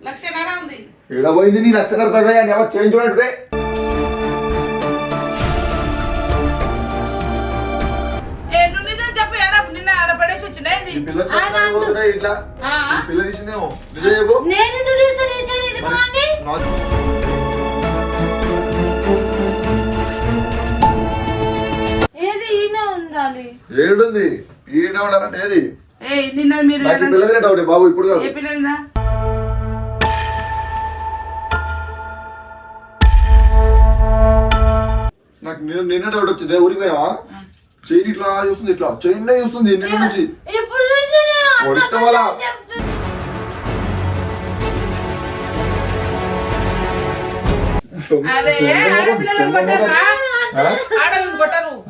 లక్షన్నర ఉంది. ఏడబోయింది నీ లక్ష కడతాడు అని ఎవరు చేంజ్ చూడండి ఇట్లా. పిల్ల నిజం చెప్పు. నేను ఎందుకు ఇది బాగుంది ఏది ఈయన ఉండాలి? ఏడుంది? ఈడ ఉండాలంటే ఏది? ఏ నిన్న మీరు బాబు ఇప్పుడు కాదు. ఏ పిల్లదా నాకు నిన్న నిన్న డౌట్ వచ్చింది. ఊరికి పోయావా? చైన్ ఇట్లా చూస్తుంది ఇట్లా. చైన్ చూస్తుంది నిన్న నుంచి.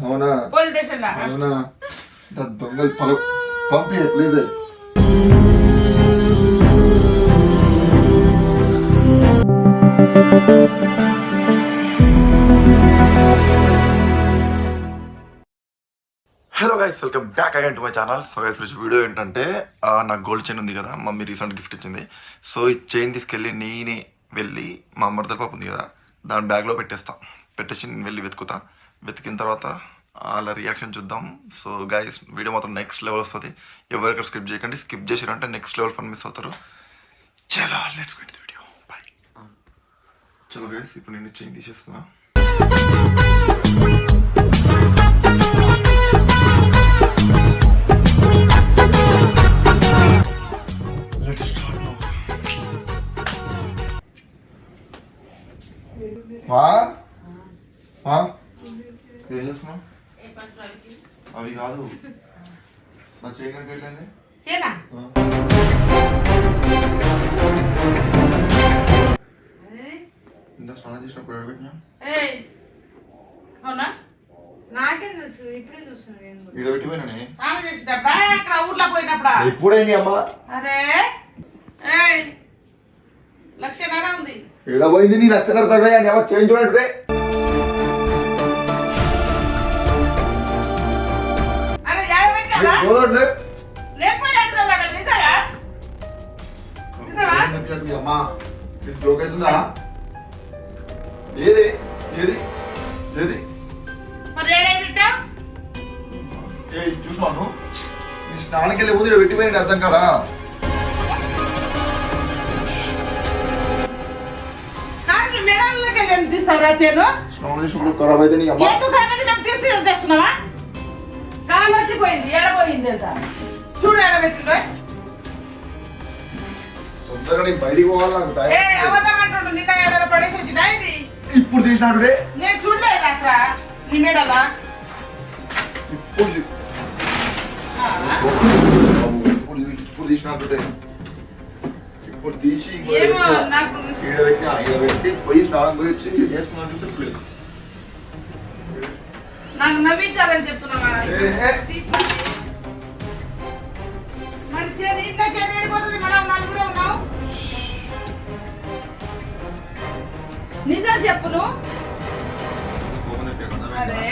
అవునా? అవునా? పలు పంపి please. Hello guys welcome back again to my channel so guys ఈరోజు వీడియో ఏంటంటే నాకు గోల్డ్ చైన్ ఉంది కదా మమ్మీ రీసెంట్ గిఫ్ట్ ఇచ్చింది. సో ఈ చైన్ తీసుకెళ్ళి నేనే వెళ్ళి మా మరదల పాప ఉంది కదా దాని బ్యాగ్లో పెట్టేస్తా. పెట్టేసి నేను వెళ్ళి వెతుకుతా. వెతికిన తర్వాత వాళ్ళ రియాక్షన్ చూద్దాం. సో గైస్ వీడియో మాత్రం నెక్స్ట్ లెవెల్ వస్తుంది. ఎవరికైనా స్కిప్ చేయకండి. స్కిప్ చేసారంటే నెక్స్ట్ లెవెల్ ఫన్ మిస్ అవుతారు. చలో లెట్స్ గెట్ వీడియో బాయ్ చలో గైస్ ఇప్పుడు నేను చైన్ తీసేస్తున్నా. నా చైన్? వెళ్ళింది చేనా ఇంత స్నానం చేసినప్పుడు ఎడబెట్టినా అవునా? నాకేం తెలుసు ఇప్పుడే చూస్తున్నాను నేను కూడా. ఈడబెట్టిపోయినానే స్నానం చేసేటప్పుడా? అక్కడ ఊర్లో పోయినప్పుడా ఎప్పుడైనా అమ్మా? అరే. ఏయ్. లక్షన్నర ఉంది. ఏడబోయింది నీ లక్ష కడతాడు అని ఎవరు చైన్ చూడండి చూడండి అమ్మా? నీకు జోక్ అవుతుందా? ఏది? ఏది? ఏది? ఏ చూసినాను నీ స్నానానికి వెళ్ళే ఇక్కడ పెట్టిపోయినట్టు అర్థం కదా? స్నానం చేసినప్పుడు ఖరాబ్ అయితే నీ అమ్మ ఎందుకు కాబట్టి మేము తీసి చేస్తున్నావా? కాలు వచ్చిపోయింది ఎడపోయింది అంట చూడు ఎడబెట్టిందో తొందరగా బయటికి పోవాలి నాకు టైం ఏ అబద్ధం అంటుండు నిన్న ఎడల పడేసి వచ్చినా ఇది ఇప్పుడు తీసినాడు రే నేను చూడలేదు అక్కడ నీ మెడలా? ఇప్పుడు చూ- ఆ, బాబు, ఇప్పుడు తీ- ఇప్పుడు తీసినాడు రే ఇప్పుడు తీసి ఇంకో ఏమో పెట్టినా. నాకు ఈడ పెట్టినా ఈడ పెట్టి పోయి స్నానం పోయి వచ్చి చేసుకున్నాను ఇప్పుడు లేదు. నాకు నవ్వించాలని చెప్తున్నావా. మరి చేరి ఇంట్లో చేరి వెళ్ళిపోతుంది మనం నలుగురే ఉన్నాం నిజం చెప్పు నువ్వు కోపం తెప్పాను, అరే?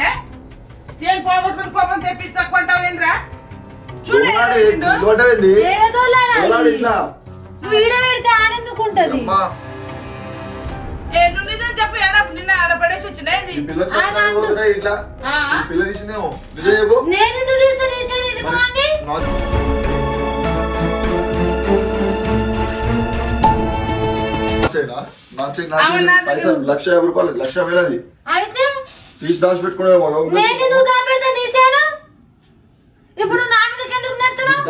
చేను పోగొట్టుకుని కోపం తెప్పించకుంటావు ఏంద్రా చూడు దోలాడు, ఎడబెట్టిండు. దోలాడేంది? ఏడ దోలాడాలి? దోలాడు ఇట్లా. నువ్వు ఈడ పెడితే ఆనందుకు చెప్పు నిన్న ఆడ పడేసి ఇట్లా. పిల్ల నేను లక్ష యాభై రూపాయలు లక్ష వేలది అయితే? తీసి దాచి పెట్టుకునేమో నేను ఎందుకు దాపెడతా నీ చేయను ఇప్పుడు నా ఎందుకు నెడుతున్నావు?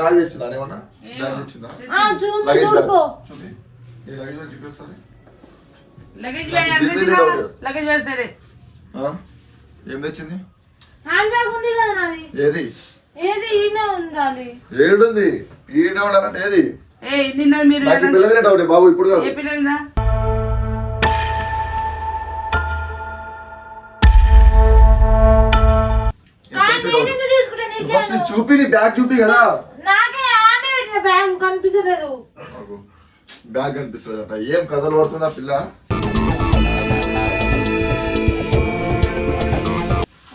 ఏమన్నా బ్యాగ్ తెచ్చిందా? ఆ, చూ- లగేజ్ బ్యాగ్. చూడుకో చూపి. ఈ లగేజ్ బ్యాగ్ చూపి ఒకసారి. లగేజ్ పెడతారే? ఏం తెచ్చింది? హ్యాండ్ బ్యాగ్ ఉంది కదా నాది. ఏది? ఏది? ఈయన ఉండాలి. ఏడుంది? ఈడ ఉండాలంటే ఏది? ఏ నిన్న మీరు డౌట్ బాబు ఇప్పుడు కాదు. ఏ చూపి నీ బ్యాగ్ చూపి కదా. నాకే ఆనే పెట్టిన బ్యాగ్ కనిపించలేదు బ్యాగ్ కనిపిస్తుంది ఏం కథలు పడుతుందా పిల్ల?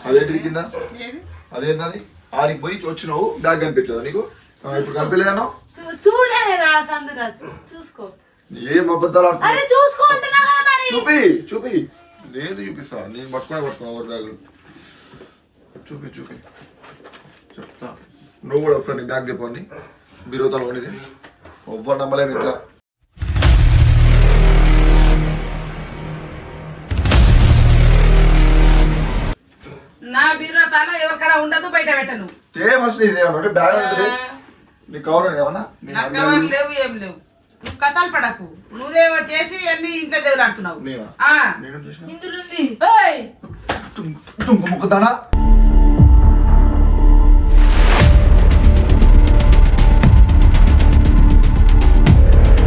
అదేంటి కింద? అదేంటది? ఆడికి పోయి వచ్చినావు బ్యాగ్ కనిపించలేదా నీకు? ఇప్పుడు కనిపించలేదన్నావు చూసుకో. ఏం అబద్ధాలు చూపి చూపి. లేదు చూపిస్తా నేను పట్టుకునే పట్టుకున్నా ఎవరి బ్యాగులు. చూపి చూపి. చెప్తా. నువ్వు కూడా ఒకసారి నీ బ్యాగ్ చెప్పండి. బీరోతలో ఉన్నది. ఎవ్వరు నమ్మలేము ఇట్లా. నా బీరో తాళ ఎవరికడ ఉండదు బయట పెట్టను. ఏ ఫస్ట్ అంటే బ్యాగ్ ఉంటుంది. నీకు కవర్ ఏమన్నా? నీ నాకు బ్యాగ్ ఎవరు లేవు ఏం లేవు. నువ్వు కథలు పడకు. నువ్వేమో చేసి అన్ని ఇంట్లో దేవులాడుతున్నావు. నేనా? ఆ. నేనేం చేసిన? ఇందులో ఉంది ఏయ్, తుంగు ముక్కుతానా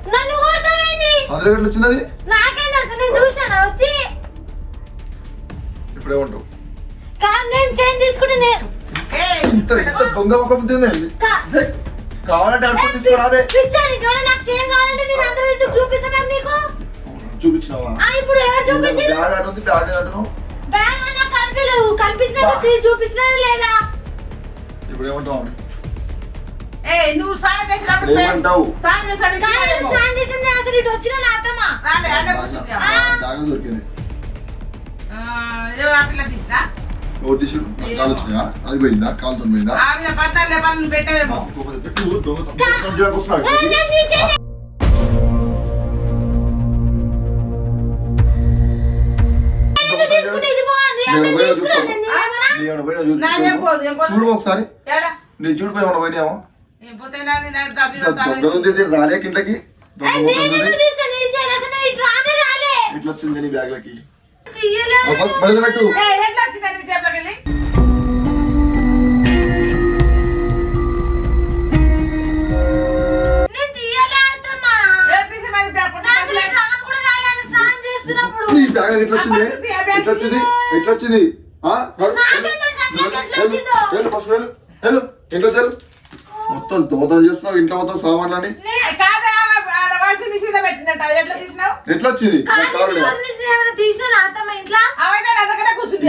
నన్ను కొడతావేంది? అందులో ఎట్లా వచ్చింది అది? నాకేం తెలుసు నేను చూసాను వచ్చి. ఇప్పుడు ఏమంటావు కానీ నేను చేంజ్ తీసుకుంటే ఇంత ఇంత దొంగ కావాలంటే అడుగు తీసుకురాదే. నాకు చేంజ్ కావాలంటే నేను అందరూ ఎందుకు చూపిస్తాను నీకు చూపించినావా? ఆ ఇప్పుడు ఎవరు చూపించారు? బ్యాగ్ ఆడుంది బ్యాగ్ ఆడును బ్యాగ్ అన్న కనిపించలేవు కనిపించినా తీసి చూపించినా లేదా? ఇప్పుడు ఏమంటావు? ఆమె? ఏయ్, నువ్వు చేసినప్పుడు చేసినప్పుడు చేసిన నేను అసలు ఇటు వచ్చిన నా రాలే కూర్చుంది. దొరికింది. తీసినా? నోట్ తీసి కాలు వచ్చినాయా? అది పోయిందా? కాలుతో పోయిందా? చూడు. ఒకసారి. నీ చూడు పోయి ఏమైనా పోయినామో రాలేక ఇంట్లోకి ఇట్లా వచ్చింది నీ బ్యాగ్లకి? తీయలేను బయట పెట్టు. ఏయ్, ఎట్లా వచ్చిందని చెప్పగలి నేను తీయలే అత్తమ్మా. ఎవరు తీసి మరి అప్పుడు నా అసలు ఇటు రాను కూడా రాలేదు స్నానం చేస్తున్నప్పుడు. నీ బ్యాగ్ ఎట్లా వచ్చింది? ఆ పరిస్థితి, ఆ బ్యాగ్ ఎట్లా వచ్చింది? ఎట్లా వచ్చింది? ఆ? నడు, నాకేం వెళ్ళు. తెలుసు అసలు వెళ్ళు, ఎట్లా వెళ్ళు, వచ్చిందో? వెళ్ళు, ఫస్ట్ వెళ్ళు, వెళ్ళు. ఇంట్లో వెళ్ళు. మొత్తం దోతలు చేస్తున్నావు ఇంట్లో మొత్తం సామాన్లని పెట్టినట్టు ఎట్లా తీసినావు? ఎట్లా వచ్చింది తీసినా అత్తమ్మ ఇంట్లో? అవైతే నా దగ్గర కూర్చుంది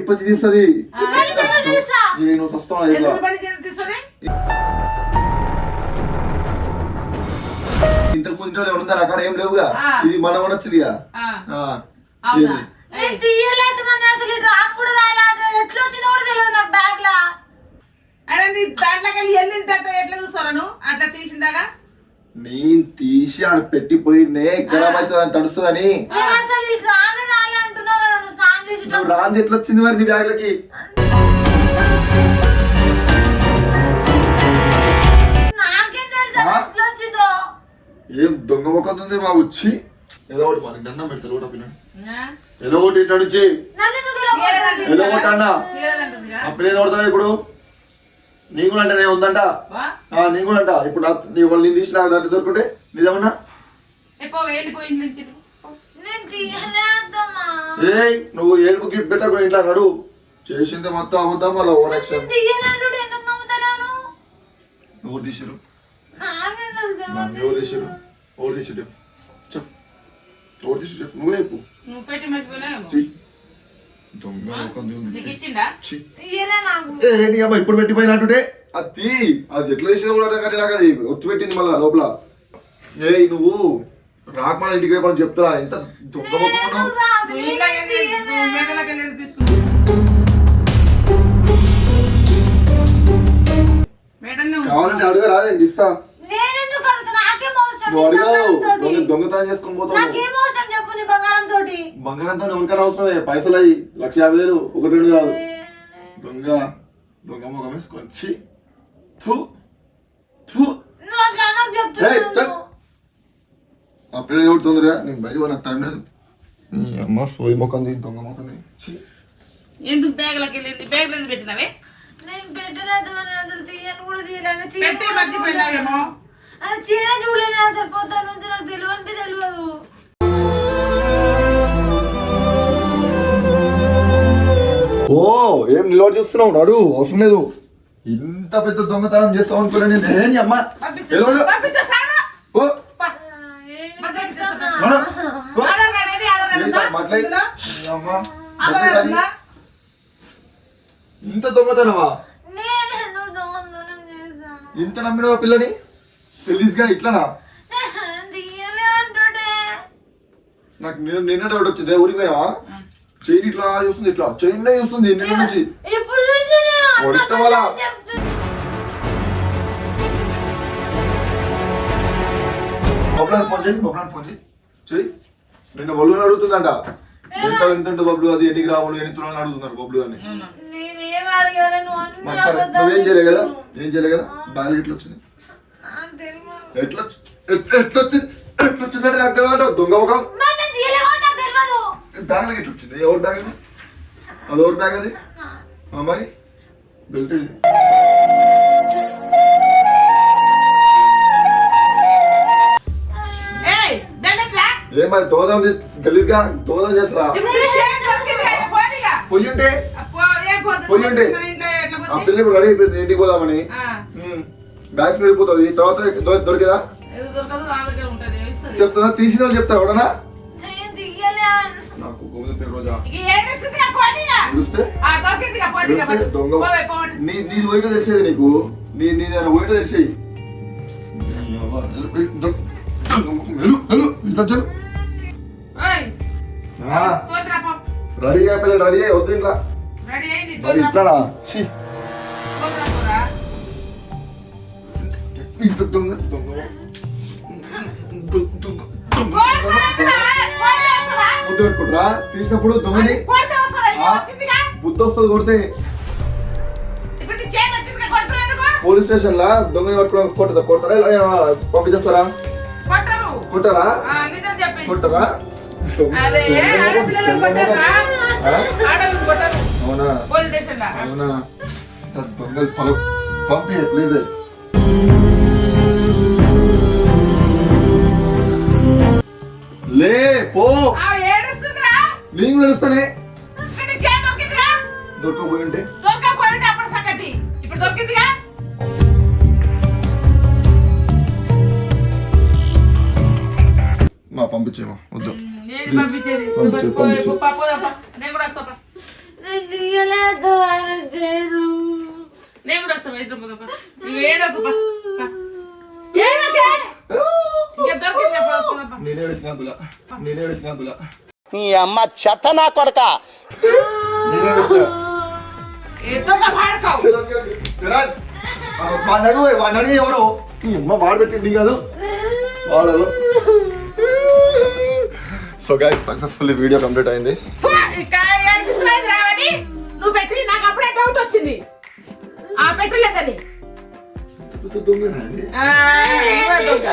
ఇప్పటి తీస్తుంది. నేను వస్తాను తీస్తుంది? ఇంతకు ముందు అక్కడ ఏం లేవుగా. ఇది మన వచ్చిందో దాంట్లోకి వెళ్ళి ఎట్లా చూస్తారా నువ్వు? అట్లా తీసిందాగా? నేను తీసి ఆడ పెట్టిపోయినే ఇక్కడ అవుతుంది తడుస్తుందని. నువ్వు రాంది ఎట్లా వచ్చింది మరి నీ బ్యాగ్లకి? ఏం దొంగ ముఖం ఉంది మా వచ్చి ఏదో ఒకటి మనకి దండం పెడతారు ఒకటి ఆ? ఏదో ఒకటి? ఏదో ఒకటి అన్నా. ఆ పిల్ల కొడతావు ఇప్పుడు? నీ కూడా అంటే నేను ఉందంట. నీ కూడా అంట ఇప్పుడు నా- వాళ్ళు నేను తీసిన దాంట్లో దొరుకుంటే నీదేమన్నా? ఏ నువ్వు ఏడుపు గిట్ పెట్టకు ఇట్లా నడు. చేసింది మొత్తం అబద్ధం మళ్ళీ ఓవర్ యాక్షన్ ఎవరు తీసిరు నాకేం ఎవరు తీసిరు ఎవరు తీసిరు చెప్పు. ఎవరు తీసిరు చెప్పు. నువ్వే చెప్పు. నువ్వు పెట్టి ఇప్పుడు పెట్టిపోయినట్టుంటే అది ఎట్లా చేసినా కూడా కాదు నాకు అది ఒత్తు పెట్టింది మళ్ళా లోపల. ఏయ్ నువ్వు రాకమని ఇంటికి రేపు చెప్తారా? ఎంత దొంగ కావాలంటే అడుగు రాదే ఇస్తా. నువ్వు అడిగావు. దొంగతనం చేసుకొని పోతావు నాకేం బంగారం తోటి బంగారంతో ఉనకన అవసరమే. పైసలు అయ్యి లక్ష యాభై వేలు ఒకటి రెండు కాదు. దొంగ దొంగ ముఖం వేసుకొని ఛీ. థు. థు. నువ్వు అట్లా నాకు చల్. ఆ పిల్ల ఎవరు తొందరగా? నేను బయట నాకు టైం లేదు. నీ అమ్మ సోయి ముఖం దొంగ ముఖం ఎందుకు బ్యాగ్లోకి వెళ్ళింది బ్యాగ్లో ఎందుకు పెట్టినావే? నేను పెట్టలేదు అని అసలు తీయను కూడా తీయలేను చీర పెట్టి కూడా మర్చిపోయినావేమో? అది చీర చూడలేను అసలు పొద్దున్న నుంచి నాకు తెలియదు తెలియదు ఓ ఏం నిలబడి చూస్తున్నావు? నడు అవసరం లేదు. ఇంత పెద్ద దొంగతనం చేస్తావు అనుకున్నా నేను. ఏ నీ అమ్మ? ఓ? నడు. ఏంటా? నీ అమ్మ? ఇంత దొంగతనమా? నేను దొంగతనం చేశాను ఇంత నమ్మినవా పిల్లని? తెలిసిగా ఇట్లనా? తీయలే నాకు నిన్న నిన్న డౌట్ వచ్చింది. ఊరికి పోయావా చైన్ ఇట్లా చూస్తుంది ఇట్లా. చైన్ చూస్తుంది నిన్న నుంచి. బబ్లాన్ ఫోన్ చేయి బబ్లాన్ ఫోన్ చేయి. చెయ్యి నిన్న బబ్లు అడుగుతుందంట. ఎంత ఎంత బబ్లు అది ఎన్ని గ్రాములు ఎన్ని తులాలు అడుగుతున్నారు బబ్లు అని. సరే అబద్ధాలు నువ్వేం చేయలే కదా. ఏం చేయలే కదా? బ్యాగ్ ఎట్లా వచ్చింది. ఎట్లా ఎట్లా ఎట్లా వచ్చింది? ఎట్లా వచ్చిందంటే నాకు తెలియదు దొంగ ముఖం. బ్యాగ్ ఎట్లా వచ్చింది. ఎవరి బ్యాగ్ అది? అది ఎవరి బ్యాగ్ అది? ఆ, మరి? బెల్ట్ ఇది. ఏ మరి దోదం గలీజ్గా దోదం చేస్తా. పొయ్యి ఉంటే అప్పో, ఏ పోతుంది? పోయి ఉంటే. ఇంట్లో ఆ పోతుంది? పిల్ల ఇప్పుడు రెడీ అయిపోయింది ఇంటికి పోదామని. బ్యాగ్స్ వెళ్ళిపోతుంది తర్వాత దొరికేదా? ఏదో దొరకదు, నా దగ్గర ఉంటది, ఇస్తది. చెప్తుందా? తీసిన వాళ్ళు చెప్తారు ఎవడనా పోనీగా, చూస్తే దొంగ. నీ నీ పోయిట తెలిసేది నీకు? నీ నీదైనా పోయిట తెలిసేది. రెడీ అయిపోయి రెడీ అయ్యి వద్దు ఇంట్లో. ఇట్లానా. ఇంత దొంగ. దొంగ దొంగ దొంగ కొడతారా? కొడితే వస్తుందా? ముద్దు పెట్టుకుంటారా తీసినప్పుడు దొంగని. బుద్ధి వస్తుంది కొడితే? పోలీస్ స్టేషన్ లా దొంగని పట్టుకోవడం కొట్టదా? కొడతారా? పంపించేస్తారా? కొట్టరు. కొట్టారా. అవునా. అవునా? పొలం పంపి ప్లీజ్ లే పో. నేను నడుస్తానే ఇప్పుడు నీ చైన్ దొరికిందిగా? దొరకపోయి ఉంటే అప్పుడు సంగతి. ఇప్పుడు దొరికిందిగా? మా పంపించేమో వద్దు? పంపించు, పంపించు. నేను కూడా వస్తా. నేను కూడా వస్తా ఇద్దరం పోదాం, ఏడోకు. నేనే పెట్టినా తులా నేనే పెట్టినా తులా నీ అమ్మ చెత్త నా కొడక. ఎవరు? అమ్మ కాదు. So guys successfully video complete అయింది. ఫు, ఇక్కడ ఏడిపిస్తున్నది రావని నువ్వు పెట్టి నాకు అప్పుడే డౌట్ వచ్చింది. ఆ పెట్టలేదని. దొంగ నాది ఆ, నువ్వే దొంగ.